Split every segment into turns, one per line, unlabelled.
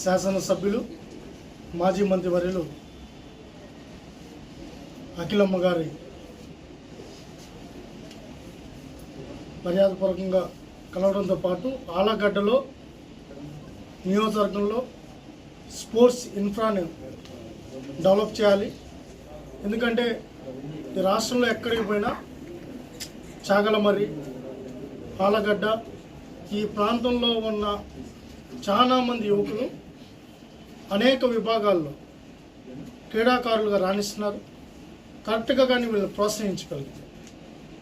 శాసనసభ్యులు మాజీ మంత్రివర్యులు అఖిలమ్మ గారి మర్యాదపూర్వకంగా కలవడంతో పాటు ఆలగడ్డలో నియోజకవర్గంలో స్పోర్ట్స్ ఇన్ఫ్రాని డెవలప్ చేయాలి. ఎందుకంటే ఈ రాష్ట్రంలో ఎక్కడికి పోయినా చాగలమర్రి ఆలగడ్డ ఈ ప్రాంతంలో ఉన్న చాలామంది యువకులు అనేక విభాగాల్లో క్రీడాకారులుగా రాణిస్తున్నారు. కరెక్ట్గా కానీ వీళ్ళని ప్రోత్సహించగలిగితే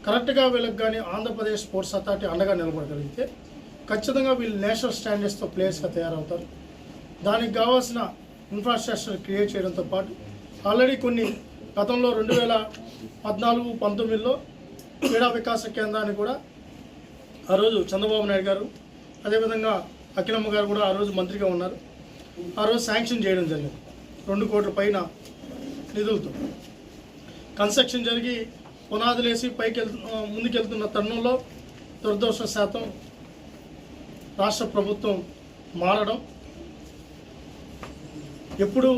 కరెక్ట్గా వీళ్ళకి కానీ ఆంధ్రప్రదేశ్ స్పోర్ట్స్ అథారిటీ అండగా నిలబడగలిగితే ఖచ్చితంగా వీళ్ళు నేషనల్ స్టాండర్డ్స్తో ప్లేయర్స్గా తయారవుతారు. దానికి కావాల్సిన ఇన్ఫ్రాస్ట్రక్చర్ క్రియేట్ చేయడంతో పాటు ఆల్రెడీ కొన్ని గతంలో రెండు వేల పద్నాలుగు పంతొమ్మిదిలో క్రీడా వికాస కేంద్రాన్ని కూడా ఆ రోజు చంద్రబాబు నాయుడు గారు అదేవిధంగా అఖిలమ్మ గారు కూడా ఆ రోజు మంత్రిగా ఉన్నారు. ఆ రోజు శాంక్షన్ చేయడం జరిగింది. రెండు కోట్ల పైన నిధులతో. కన్స్ట్రక్షన్ జరిగి పునాదులు వేసి పైకి వెళ్తు ముందుకెళ్తున్న తరుణంలో దురదృష్ట శాతం రాష్ట్ర ప్రభుత్వం మారడం. ఎప్పుడు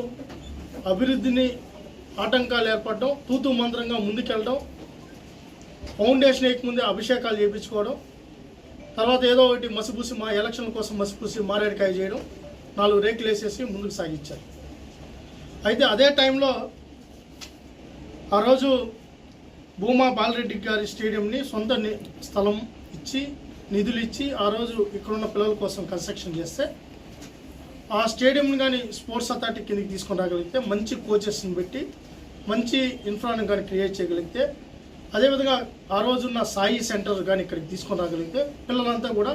అభివృద్ధిని ఆటంకాలు ఏర్పడడం తూతు మంత్రంగా ముందుకెళ్ళడం ఫౌండేషన్ ముందే అభిషేకాలు చేయించుకోవడం తర్వాత ఏదో ఒకటి మసిపూసి మా ఎలక్షన్ కోసం మసిపూసి మారేడుకాయ చేయడం నాలుగు రేకులు వేసేసి ముందుకు సాగించారు. అయితే అదే టైంలో ఆ రోజు భూమా బాలరెడ్డి గారి స్టేడియంని సొంత స్థలం ఇచ్చి నిధులు ఇచ్చి ఆ రోజు ఇక్కడున్న పిల్లల కోసం కన్స్ట్రక్షన్ చేస్తే ఆ స్టేడియంని కానీ స్పోర్ట్స్ అథారిటీ కిందకి తీసుకొని రాగలిగితే మంచి కోచెస్ని పెట్టి మంచి ఇన్ఫ్రాను కానీ క్రియేట్ చేయగలిగితే అదేవిధంగా ఆ రోజున్న సాయి సెంటర్ కానీ ఇక్కడికి తీసుకొని రాగలిగితే పిల్లలంతా కూడా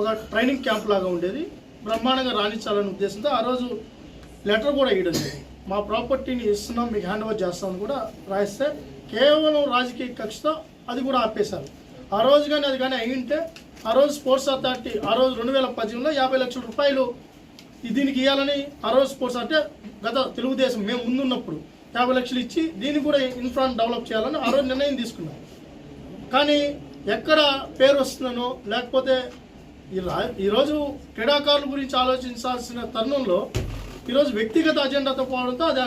ఒక ట్రైనింగ్ క్యాంప్ లాగా ఉండేది. బ్రహ్మాండంగా రాణించాలనే ఉద్దేశంతో ఆ రోజు లెటర్ కూడా ఇవ్వడం జరిగింది. మా ప్రాపర్టీని ఇస్తున్నాం మీకు హ్యాండ్ ఓవర్ చేస్తామని కూడా రాయిస్తే కేవలం రాజకీయ కక్షతో అది కూడా ఆపేశారు. ఆ రోజు కానీ అది కానీ అయ్యింటే ఆ రోజు స్పోర్ట్స్ అథారిటీ ఆ రోజు రెండు వేల పద్దెనిమిదిలో యాభై లక్షల రూపాయలు దీనికి ఇవ్వాలని ఆ రోజు స్పోర్ట్స్ అంటే గత తెలుగుదేశం మేము ముందున్నప్పుడు యాభై లక్షలు ఇచ్చి దీన్ని కూడా ఇన్ఫ్రాన్ డెవలప్ చేయాలని ఆ రోజు నిర్ణయం తీసుకున్నాం. కానీ ఎక్కడ పేరు వస్తుందనో లేకపోతే ఈ ఈరోజు క్రీడాకారుల గురించి ఆలోచించాల్సిన తరుణంలో ఈరోజు వ్యక్తిగత అజెండాతో పోవడంతో అది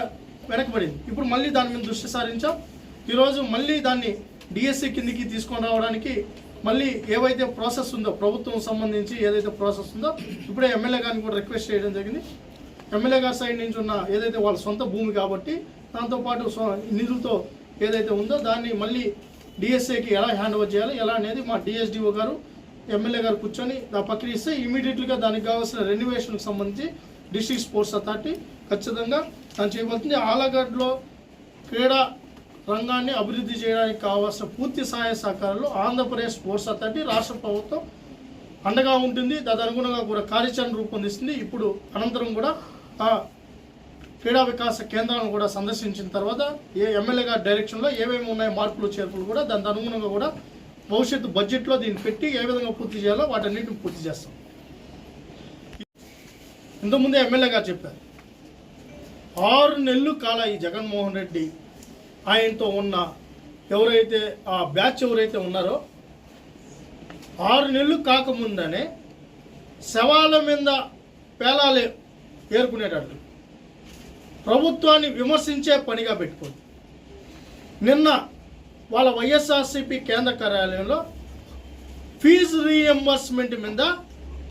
వెనకబడింది. ఇప్పుడు మళ్ళీ దాని మీద దృష్టి సారించాం. ఈరోజు మళ్ళీ దాన్ని డిఎస్సి కిందికి తీసుకొని రావడానికి మళ్ళీ ఏవైతే ప్రాసెస్ ఉందో ప్రభుత్వం సంబంధించి ఏదైతే ప్రాసెస్ ఉందో ఇప్పుడే ఎమ్మెల్యే గారిని కూడా రిక్వెస్ట్ చేయడం జరిగింది. ఎమ్మెల్యే గారి సైడ్ నుంచి ఉన్న ఏదైతే వాళ్ళ సొంత భూమి కాబట్టి దాంతోపాటు సో నిధులతో ఏదైతే ఉందో దాన్ని మళ్ళీ డిఎస్ఏకి ఎలా హ్యాండ్ ఓవర్ చేయాలి ఎలా అనేది మా డిఎస్డిఓ గారు ఎమ్మెల్యే గారు కూర్చొని ఆ పక్కన ఇస్తే ఇమీడియట్లీగా దానికి కావాల్సిన రెన్యువేషన్కి సంబంధించి డిస్ట్రిక్ట్ స్పోర్ట్స్ అథారిటీ ఖచ్చితంగా తను చేయబోతుంది. ఆలగడ్లో క్రీడా రంగాన్ని అభివృద్ధి చేయడానికి కావాల్సిన పూర్తి సహాయ సహకారాలు ఆంధ్రప్రదేశ్ స్పోర్ట్స్ అథారిటీ రాష్ట్ర ప్రభుత్వం అండగా ఉంటుంది. దాని అనుగుణంగా కూడా కార్యాచరణ రూపొందిస్తుంది. ఇప్పుడు అనంతరం కూడా ఆ క్రీడా వికాస కేంద్రాలను కూడా సందర్శించిన తర్వాత ఏ ఎమ్మెల్యే గారి డైరెక్షన్లో ఏమేమి ఉన్నాయి మార్పులు చేర్పులు కూడా దానికి అనుగుణంగా కూడా భవిష్యత్తు బడ్జెట్లో దీన్ని పెట్టి ఏ విధంగా పూర్తి చేయాలో వాటన్నిటిని పూర్తి చేస్తాం. ఇంతకుముందే ఎమ్మెల్యే గారు చెప్పారు ఆరు నెలలు కాల ఈ జగన్మోహన్ రెడ్డి ఆయనతో ఉన్న ఎవరైతే ఆ బ్యాచ్ ఎవరైతే ఉన్నారో ఆరు నెలలు కాకముందనే శవాల మీద పేలాలే ఏర్కొనేటట్లు ప్రభుత్వాన్ని విమర్శించే పనిగా పెట్టుకుంది. నిన్న వాళ్ళ వైఎస్ఆర్సీపీ కేంద్ర కార్యాలయంలో ఫీజు రీఎంబర్స్మెంట్ మీద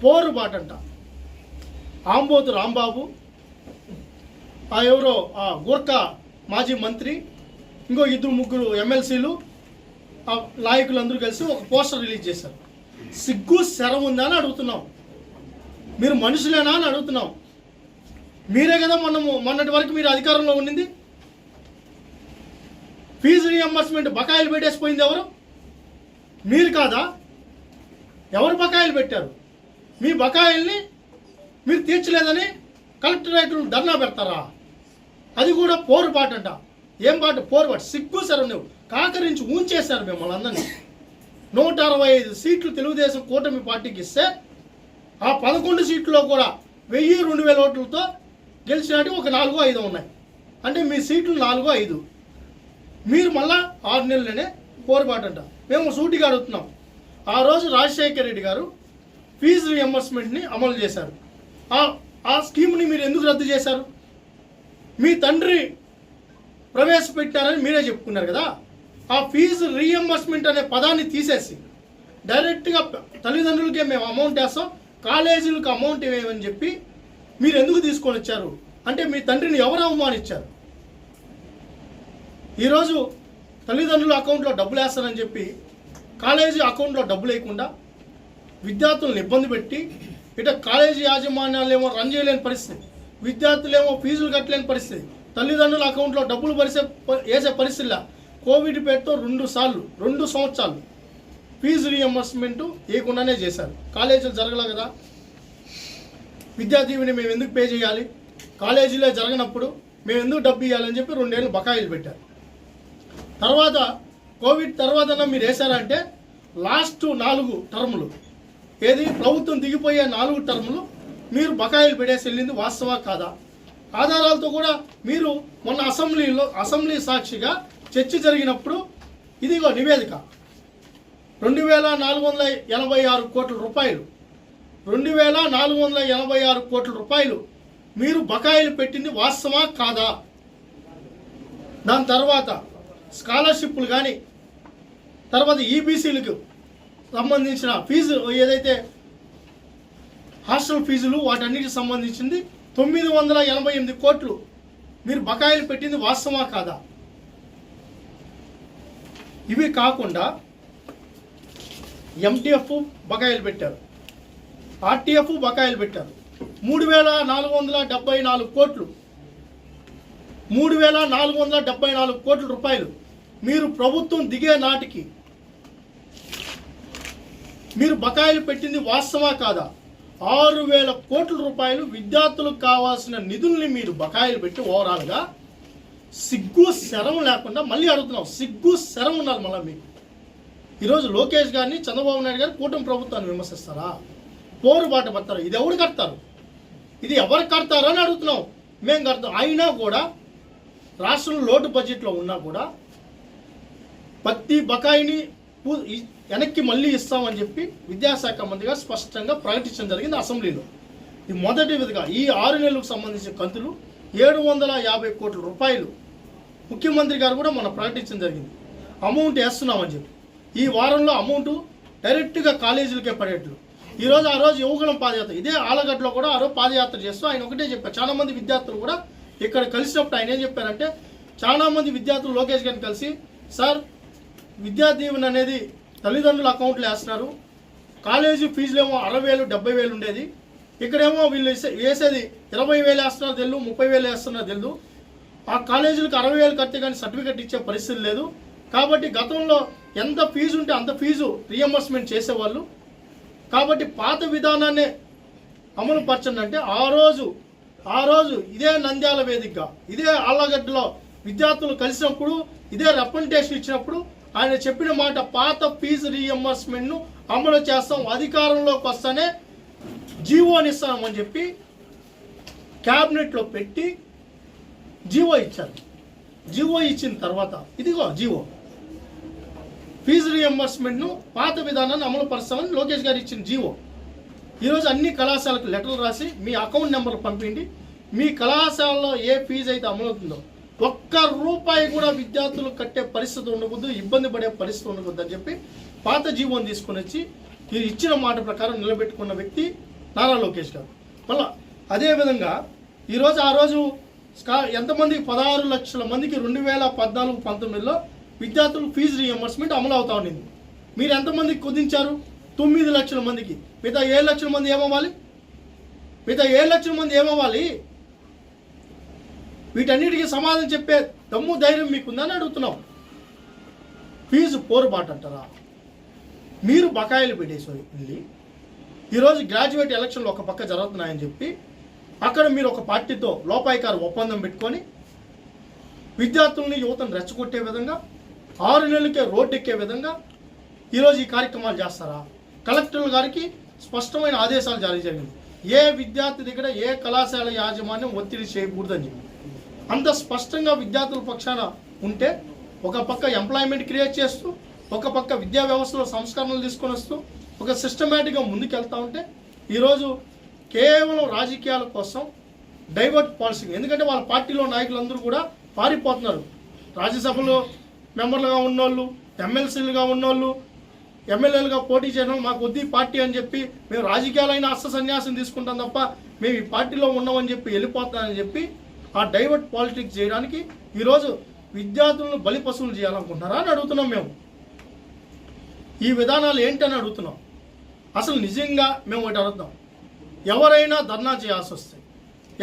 పోరుబాటంట. ఆంబోతు రాంబాబు ఆ ఎవరో ఆ గూర్ఖా మాజీ మంత్రి ఇంకో ఇద్దరు ముగ్గురు ఎమ్మెల్సీలు ఆ నాయకులందరూ కలిసి ఒక పోస్టర్ రిలీజ్ చేశారు. సిగ్గు శరం ఉందా అని అడుగుతున్నాం. మీరు మనుషులేనా అని అడుగుతున్నాం. మీరే కదా మనము మొన్నటి వరకు మీరు అధికారంలో ఉండింది ఫీజు రియంబర్స్మెంట్ బకాయిలు పెట్టేసిపోయింది ఎవరు? మీరు కాదా? ఎవరు బకాయిలు పెట్టారు? మీ బకాయిల్ని మీరు తీర్చలేదని కలెక్టరేట్ ధర్నా పెడతారా? అది కూడా పోరుబాటు అంట. ఏం పాట? పోరుబాటు సిగ్గు సరే నువ్వు కాకరించి ఊంచేశారు మిమ్మల్ని అందరినీ. నూట అరవై ఐదు సీట్లు తెలుగుదేశం కూటమి పార్టీకి ఇస్తే ఆ పదకొండు సీట్లలో కూడా వెయ్యి రెండు వేల ఓట్లతో గెలిచినట్టు ఒక నాలుగు ఐదు ఉన్నాయి. అంటే మీ సీట్లు నాలుగు ఐదు. మీరు మళ్ళా ఆరు నెలలనే పోరుబాటు అంట మేము సూటిగా అడుగుతున్నాం ఆ రోజు రాజశేఖర రెడ్డి గారు ఫీజు రియంబర్స్మెంట్ని అమలు చేశారు. ఆ ఆ స్కీమ్ని మీరు ఎందుకు రద్దు చేశారు? మీ తండ్రి ప్రవేశపెట్టారని మీరే చెప్పుకున్నారు కదా. ఆ ఫీజు రీఎంబర్స్మెంట్ అనే పదాన్ని తీసేసి డైరెక్ట్గా తల్లిదండ్రులకే మేము అమౌంట్ వేస్తాం. కాలేజీలకు అమౌంట్ ఇవ్వమని చెప్పి మీరు ఎందుకు తీసుకొని వచ్చారు? అంటే మీ తండ్రిని ఎవరు అవమానించారు? ఈరోజు తల్లిదండ్రుల అకౌంట్లో డబ్బులు వేస్తారని చెప్పి కాలేజీ అకౌంట్లో డబ్బులు వేయకుండా విద్యార్థులను ఇబ్బంది పెట్టి ఇట కాలేజీ యాజమాన్యాలు ఏమో రన్ చేయలేని పరిస్థితి విద్యార్థులేమో ఫీజులు కట్టలేని పరిస్థితి తల్లిదండ్రుల అకౌంట్లో డబ్బులు పరిసే వేసే పరిస్థితిలా కోవిడ్ పేరుతో రెండు సార్లు రెండు సంవత్సరాలు ఫీజు రియంబర్స్మెంట్ ఇవ్వకుండానే చేశారు. కాలేజీలు జరగలే కదా విద్యా దీవెని మేము ఎందుకు పే చేయాలి? కాలేజీలో జరగనప్పుడు మేము ఎందుకు డబ్బు ఇవ్వాలని చెప్పి రెండేళ్ళు బకాయిలు పెట్టారు. తర్వాత కోవిడ్ తర్వాత మీరు వేశారంటే లాస్ట్ నాలుగు టర్ములు. ఏది? ప్రభుత్వం దిగిపోయే నాలుగు టర్ములు మీరు బకాయిలు పెట్టేసి వెళ్ళింది వాస్తవా కాదా? ఆధారాలతో కూడా మీరు మొన్న అసెంబ్లీలో అసెంబ్లీ సాక్షిగా చర్చ జరిగినప్పుడు ఇదిగో నివేదిక. రెండు వేల నాలుగు వందల ఎనభై ఆరు కోట్ల రూపాయలు రెండు వేల నాలుగు వందల ఎనభై ఆరు కోట్ల రూపాయలు మీరు బకాయిలు పెట్టింది వాస్తవా కాదా? దాని తర్వాత స్కాలర్షిప్లు కానీ తర్వాత ఈబీసీలకు సంబంధించిన ఫీజు ఏదైతే హాస్టల్ ఫీజులు వాటన్నిటికి సంబంధించింది తొమ్మిది వందల ఎనభై ఎనిమిది కోట్లు మీరు బకాయిలు పెట్టింది వాస్తవా కాదా? ఇవి కాకుండా ఎంటీఎఫ్ బకాయిలు పెట్టారు. ఆర్టీఎఫ్ బకాయిలు పెట్టారు. మూడు వేల నాలుగు వందల డెబ్బై నాలుగు కోట్లు. మూడు వేల నాలుగు వందల డెబ్బై నాలుగు కోట్ల రూపాయలు మీరు ప్రభుత్వం దిగే నాటికి మీరు బకాయిలు పెట్టింది వాస్తవా కాదా? ఆరు వేల కోట్ల రూపాయలు విద్యార్థులకు కావాల్సిన నిధుల్ని మీరు బకాయిలు పెట్టి ఓవరాల్గా సిగ్గు శరం లేకుండా మళ్ళీ అడుగుతున్నాం. సిగ్గు శరం ఉండాలి మళ్ళీ మీకు. ఈరోజు లోకేష్ గారిని చంద్రబాబు నాయుడు గారు కూటమి ప్రభుత్వాన్ని విమర్శిస్తారా? పోరు బాట పడతారు. ఇది ఎవరు కడతారు? ఇది ఎవరు కడతారు అని అడుగుతున్నాం. మేము కడతాం. అయినా కూడా రాష్ట్రంలో లోటు బడ్జెట్లో ఉన్నా కూడా ప్రతి బకాయిని వెనక్కి మళ్ళీ ఇస్తామని చెప్పి విద్యాశాఖ మంత్రిగా స్పష్టంగా ప్రకటించడం జరిగింది అసెంబ్లీలో. ఇది మొదటి విధంగా ఈ ఆరు నెలలకు సంబంధించిన కంతులు ఏడు వందల యాభై కోట్ల రూపాయలు ముఖ్యమంత్రి గారు కూడా మనం ప్రకటించడం జరిగింది. అమౌంట్ వేస్తున్నామని చెప్పి. ఈ వారంలో అమౌంట్ డైరెక్ట్గా కాలేజీలకే పడేట్లు ఈరోజు ఆ రోజు యువకులం పాదయాత్ర. ఇదే ఆలగడ్డలో కూడా ఆ రోజు పాదయాత్ర చేస్తూ ఆయన ఒకటే చెప్పారు. చాలామంది విద్యార్థులు కూడా ఇక్కడ కలిసినప్పుడు ఆయన ఏం చెప్పారంటే చాలా మంది విద్యార్థులు లోకేష్ గారిని కలిసి సార్ విద్యా దీవెన అనేది తల్లిదండ్రుల అకౌంట్లో వేస్తున్నారు. కాలేజీ ఫీజులేమో అరవై వేలు డెబ్బై వేలు ఉండేది. ఇక్కడేమో వీళ్ళు వేసే- వేసేది ఇరవై వేలు వేస్తున్నారు తెలుదు ముప్పై వేలు వేస్తున్నారు తెలుదు. ఆ కాలేజీలకు అరవై వేలు కడితే కానీ సర్టిఫికెట్ ఇచ్చే పరిస్థితి లేదు. కాబట్టి గతంలో ఎంత ఫీజు ఉంటే అంత ఫీజు రియంబర్స్మెంట్ చేసేవాళ్ళు. కాబట్టి పాత విధానాన్ని అమలు పరచండి ఆ రోజు ఆ రోజు ఇదే నంద్యాల వేదికగా ఇదే ఆళ్ళగడ్డలో విద్యార్థులు కలిసినప్పుడు ఇదే రెప్రజెంటేషన్ ఇచ్చినప్పుడు ఆయన చెప్పిన మాట పాత ఫీజు రీఎంబర్స్మెంట్ను అమలు చేస్తాం అధికారంలోకి వస్తానే జీవోని ఇస్తామని చెప్పి క్యాబినెట్లో పెట్టి జీవో ఇచ్చారు. జీవో ఇచ్చిన తర్వాత ఇదిగో జీవో. ఫీజు రియంబర్స్మెంట్ను పాత విధానాన్ని అమలు పరుస్తామని లోకేష్ గారు ఇచ్చిన జీవో. ఈరోజు అన్ని కళాశాలకు లెటర్లు రాసి మీ అకౌంట్ నెంబర్ పంపిండి మీ కళాశాలలో ఏ ఫీజు అయితే అమలవుతుందో ఒక్క రూపాయి కూడా విద్యార్థులు కట్టే పరిస్థితి ఉండకూడదు ఇబ్బంది పడే పరిస్థితి ఉండకూడదు అని చెప్పి పాత జీవోని తీసుకొని వచ్చి మీరు ఇచ్చిన మాట ప్రకారం నిలబెట్టుకున్న వ్యక్తి నారా లోకేష్ గారు. మళ్ళా అదేవిధంగా ఈరోజు ఆ రోజు ఎంతమంది? పదహారు లక్షల మందికి రెండు వేల పద్నాలుగు పంతొమ్మిదిలో విద్యార్థులు ఫీజు రియంబర్స్మెంట్ అమలు అవుతా ఉండింది మీరు ఎంతమందికి కుదించారు? తొమ్మిది లక్షల మందికి. మిగతా ఏడు లక్షల మంది ఏమవ్వాలి? మిగతా ఏడు లక్షల మంది ఏమవ్వాలి? వీటన్నిటికీ సమాధానం చెప్పే దమ్ము ధైర్యం మీకుందని అడుగుతున్నాం. ఫీజు పోరుబాటు అంటారా? మీరు బకాయిలు పెట్టేసి వెళ్ళి ఈరోజు గ్రాడ్యుయేట్ ఎలక్షన్లు ఒక పక్క జరుగుతున్నాయని చెప్పి అక్కడ మీరు ఒక పార్టీతో లోపాయికారు ఒప్పందం పెట్టుకొని విద్యార్థుల్ని యువతను రెచ్చగొట్టే విధంగా ఆరు నెలలకే రోడ్డు ఎక్కే విధంగా ఈరోజు ఈ కార్యక్రమాలు చేస్తారా? కలెక్టర్ గారికి స్పష్టమైన ఆదేశాలు జారీ జరిగింది ఏ విద్యార్థి దగ్గర ఏ కళాశాల యాజమాన్యం ఒత్తిడి చేయకూడదని. చెప్పి అంత స్పష్టంగా విద్యార్థుల పక్షాన ఉంటే ఒక పక్క ఎంప్లాయ్మెంట్ క్రియేట్ చేస్తూ ఒక పక్క విద్యా వ్యవస్థలో సంస్కరణలు తీసుకొని వస్తూ ఒక సిస్టమేటిక్గా ముందుకెళ్తా ఉంటే ఈరోజు కేవలం రాజకీయాల కోసం డైవర్ట్ పాలసీ. ఎందుకంటే వాళ్ళ పార్టీలో నాయకులందరూ కూడా పారిపోతున్నారు. రాజ్యసభలో మెంబర్లుగా ఉన్నోళ్ళు ఎమ్మెల్సీలుగా ఉన్నోళ్ళు ఎమ్మెల్యేలుగా పోటీ చేయడం మాకు వద్దు పార్టీ అని చెప్పి మేము రాజకీయాలైన అస్త సన్యాసం తీసుకుంటాం తప్ప మేము ఈ పార్టీలో ఉన్నామని చెప్పి వెళ్ళిపోతామని చెప్పి ఆ డైవర్ట్ పాలిటిక్స్ చేయడానికి ఈరోజు విద్యార్థులను బలి పశువులు చేయాలనుకుంటున్నారా అని అడుగుతున్నాం మేము. ఈ విధానాలు ఏంటని అడుగుతున్నాం. అసలు నిజంగా మేము ఒకటి అడుగుతాం. ఎవరైనా ధర్నా చేయాల్సి వస్తే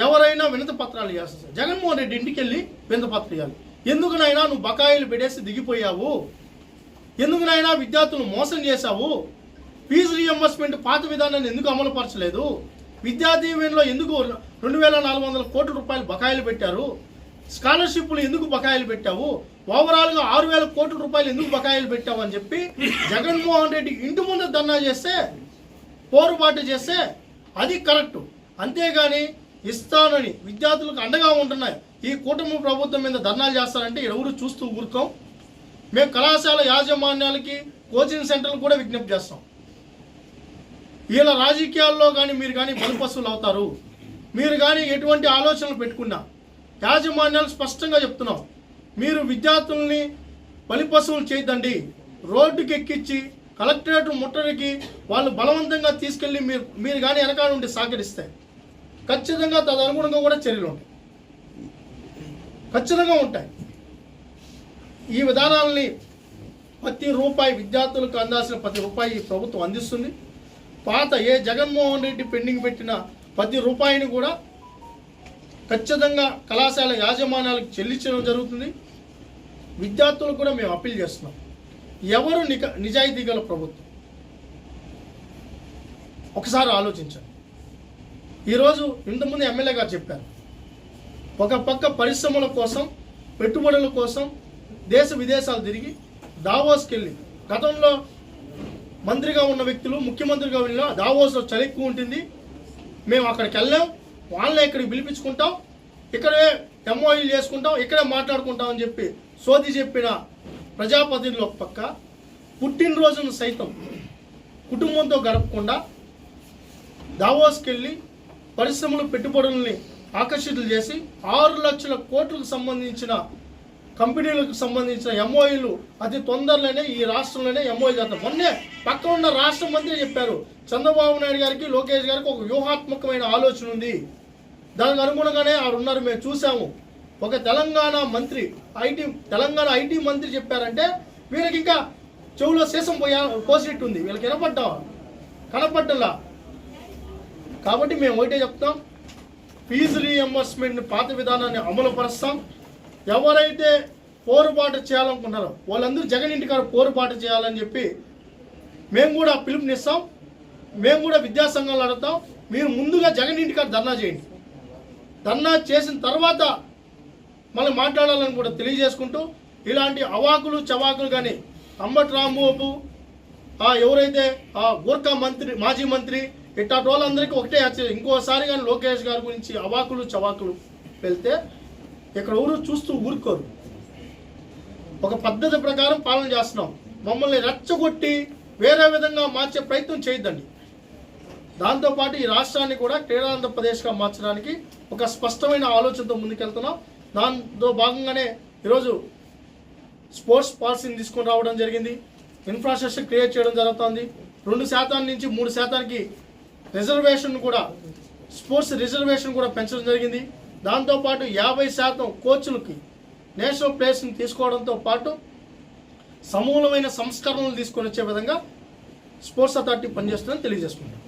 ఎవరైనా వినతి పత్రాలు చేయాల్సి వస్తాయి జగన్మోహన్ రెడ్డి ఇంటికి వెళ్ళి వినతి పత్రం ఇవ్వాలి. ఎందుకునైనా నువ్వు బకాయిలు పెట్టేసి దిగిపోయావు? ఎందుకునైనా విద్యార్థులను మోసం చేశావు? ఫీజు రీఎంబర్స్మెంట్ పాత విధానాన్ని ఎందుకు అమలు పరచలేదు విద్యా దీవెనలో ఎందుకు రెండు వేల నాలుగు వందల కోట్ల రూపాయలు బకాయిలు పెట్టారు? స్కాలర్షిప్లు ఎందుకు బకాయిలు పెట్టావు? ఓవరాల్గా ఆరు వేల కోట్ల రూపాయలు ఎందుకు బకాయిలు పెట్టావు అని చెప్పి జగన్మోహన్ రెడ్డి ఇంటి ముందు ధర్నా చేస్తే పోరుబాటు చేస్తే అది కరెక్ట్. అంతేగాని ఇస్తానని విద్యార్థులకు అండగా ఉంటున్నాయి. ఈ కూటమి ప్రభుత్వం మీద ధర్నాలు చేస్తారంటే ఎవరు చూస్తూ ఊరుకోం? మేము కళాశాల యాజమాన్యాలకి కోచింగ్ సెంటర్లు కూడా విజ్ఞప్తి చేస్తాం. వీళ్ళ రాజకీయాల్లో కానీ మీరు కానీ బలిపశువులు అవుతారు. మీరు కానీ ఎటువంటి ఆలోచనలు పెట్టుకున్నా యాజమాన్యాలు స్పష్టంగా చెప్తున్నాం. మీరు విద్యార్థుల్ని బలిపశువులు చేయొద్దండి. రోడ్డుకి ఎక్కించి కలెక్టరేట్ ముట్టడికి వాళ్ళు బలవంతంగా తీసుకెళ్ళి మీరు మీరు కానీ వెనకాల నుండి సహకరిస్తే ఖచ్చితంగా తదనుగుణంగా కూడా చర్యలు ఉంటాయి. ఖచ్చితంగా ఉంటాయి. ఈ విధానాలని ప్రతి రూపాయి విద్యార్థులకు అందాల్సిన ప్రతి రూపాయి ఈ ప్రభుత్వం అందిస్తుంది. పాత ఏ జగన్మోహన్ రెడ్డి పెండింగ్ పెట్టిన ప్రతి రూపాయిని కూడా ఖచ్చితంగా కళాశాల యాజమాన్యాలకు చెల్లించడం జరుగుతుంది. విద్యార్థులకు కూడా మేము అప్పీల్ చేస్తున్నాం. ఎవరు నిక నిజాయితీ గల ప్రభుత్వం? ఒకసారి ఆలోచించండి. ఈరోజు ఇంతకుముందు ఎమ్మెల్యే గారు చెప్పారు ఒక పక్క పరిశ్రమల కోసం పెట్టుబడుల కోసం దేశ విదేశాలు తిరిగి దావోస్కి వెళ్ళి గతంలో మంత్రిగా ఉన్న వ్యక్తులు ముఖ్యమంత్రిగా వెళ్ళిన దావోస్లో చలి ఎక్కువ ఉంటుంది. మేము అక్కడికి వెళ్ళాం వాళ్ళని ఇక్కడికి పిలిపించుకుంటాం ఇక్కడే ఎంఓఈలు చేసుకుంటాం ఇక్కడే మాట్లాడుకుంటాం అని చెప్పి సోది చెప్పిన ప్రజాప్రతినిధులు ఒక పక్క పుట్టినరోజును సైతం కుటుంబంతో గడపకుండా దావోస్కి వెళ్ళి పరిశ్రమలు పెట్టుబడుల్ని ఆకర్షితులు చేసి ఆరు లక్షల కోట్లకు సంబంధించిన కంపెనీలకు సంబంధించిన ఎంఓఈలు అతి తొందరలోనే ఈ రాష్ట్రంలోనే ఎంఓఈ చేస్తారు. మొన్నే పక్కన ఉన్న రాష్ట్ర మంత్రి చెప్పారు చంద్రబాబు నాయుడు గారికి లోకేష్ గారికి ఒక వ్యూహాత్మకమైన ఆలోచన ఉంది. దానికి అనుగుణంగానే ఆడు ఉన్నారు మేము చూసాము ఒక తెలంగాణ మంత్రి ఐటీ తెలంగాణ ఐటీ మంత్రి చెప్పారంటే వీళ్ళకి ఇంకా చెవులో శేషం పోయా పోసినట్టుంది. వీళ్ళకి వినపడ్డా? కనపడ్డలా? కాబట్టి మేము ఒకటే చెప్తాం ఫీజు రీఎంబర్స్మెంట్ పాత విధానాన్ని అమలు పరుస్తాం ఎవరైతే పోరుబాటు చేయాలనుకున్నారో వాళ్ళందరూ జగన్ గారు పోరుబాటు చేయాలని చెప్పి మేము కూడా పిలుపునిస్తాం. మేము కూడా విద్యాసంఘాలు అడుగుతాం మీరు ముందుగా జగన్ గారు ధర్నా చేయండి. ధర్నా చేసిన తర్వాత మనం మాట్లాడాలని కూడా తెలియజేసుకుంటూ ఇలాంటి అవాకులు చవాకులు కానీ అంబటి రాంబాబు ఎవరైతే ఆ గూర్ఖా మంత్రి మాజీ మంత్రి ఇట్లాంటి వాళ్ళందరికీ ఒకటే హెచ్చరిక ఇంకోసారి కానీ లోకేష్ గారి గురించి అవాకులు చవాకులు వెళ్తే ఇక్కడ ఊరు చూస్తూ ఊరుకోరు. ఒక పద్ధతి ప్రకారం పాలన చేస్తున్నాం. మమ్మల్ని రెచ్చగొట్టి వేరే విధంగా మార్చే ప్రయత్నం చేయొద్దండి. దాంతోపాటు ఈ రాష్ట్రాన్ని కూడా క్రీడాంధ్రప్రదేశ్గా మార్చడానికి ఒక స్పష్టమైన ఆలోచనతో ముందుకెళ్తున్నాం. దాంతో భాగంగానే ఈరోజు స్పోర్ట్స్ పాలసీని తీసుకొని రావడం జరిగింది. ఇన్ఫ్రాస్ట్రక్చర్ క్రియేట్ చేయడం జరుగుతుంది. రెండు శాతం నుంచి మూడు శాతానికి రిజర్వేషన్ కూడా స్పోర్ట్స్ రిజర్వేషన్ కూడా పెంచడం జరిగింది. దాంతోపాటు యాభై శాతం కోచ్లకి నేషనల్ ప్లేస్ని తీసుకోవడంతో పాటు సమూలమైన సంస్కరణలు తీసుకొని వచ్చే విధంగా స్పోర్ట్స్ అథారిటీ పనిచేస్తుందని తెలియజేసుకుంటాం